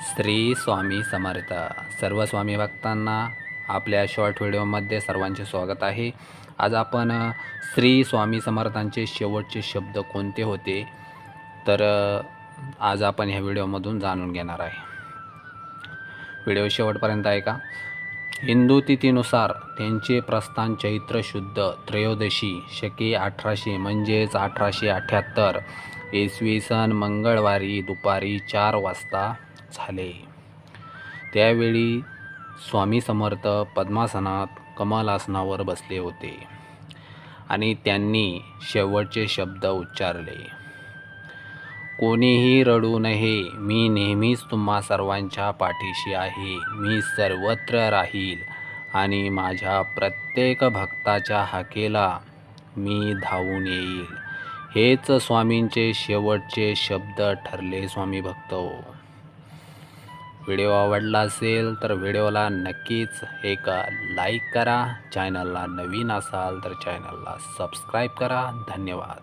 श्री स्वामी समर्थ. सर्व स्वामी भक्तांना आपल्या शॉर्ट व्हिडिओमध्ये सर्वांचे स्वागत आहे. आज आपण श्री स्वामी समर्थांचे शेवटचे शब्द कोणते होते? तर आज आपण ह्या व्हिडिओमधून जाणून घेणार आहे. व्हिडिओ शेवटपर्यंत ऐका. हिंदू तिथीनुसार त्यांचे प्रस्थान चैत्र शुद्ध त्रयोदशी शके अठराशे म्हणजेच अठराशे अठ्ठ्याहत्तर इसवी सन मंगळवारी दुपारी चार वाजता झाले. त्यावेळी स्वामी समर्थ पद्मासनात कमलासनावर बसले होते आणि त्यांनी शेवटचे शब्द उच्चारले. कोणीही रडू नये मी नेहमीच तुम्हा सर्वांच्या पाठीशी आहे. मी सर्वत्र राहील आणि माझ्या प्रत्येक भक्ताच्या हाकेला मी धावून येईल. हेच स्वामींचे शेवटचे शब्द ठरले स्वामी भक्त. व्हिडिओ आवडला असेल तर व्हिडिओला नक्कीच एक लाईक करा. चॅनलला नवीन असाल तर चॅनलला सबस्क्राईब करा. धन्यवाद.